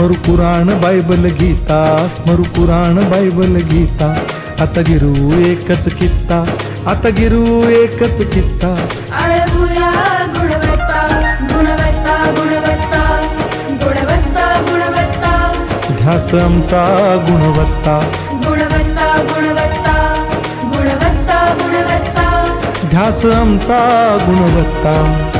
स्मरू पुराण बायबल गीता स्मरू पुराण बायबल गीता आता गिरू एकच कित्ता आता गिरू एकच कित्ता अळगुया गुणवत्ता गुणवत्ता गुणवत्ता गुणवत्ता गुणवत्ता ध्यास आमचा गुणवत्ता गुणवत्ता गुणवत्ता गुणवत्ता गुणवत्ता ध्यास आमचा गुणवत्ता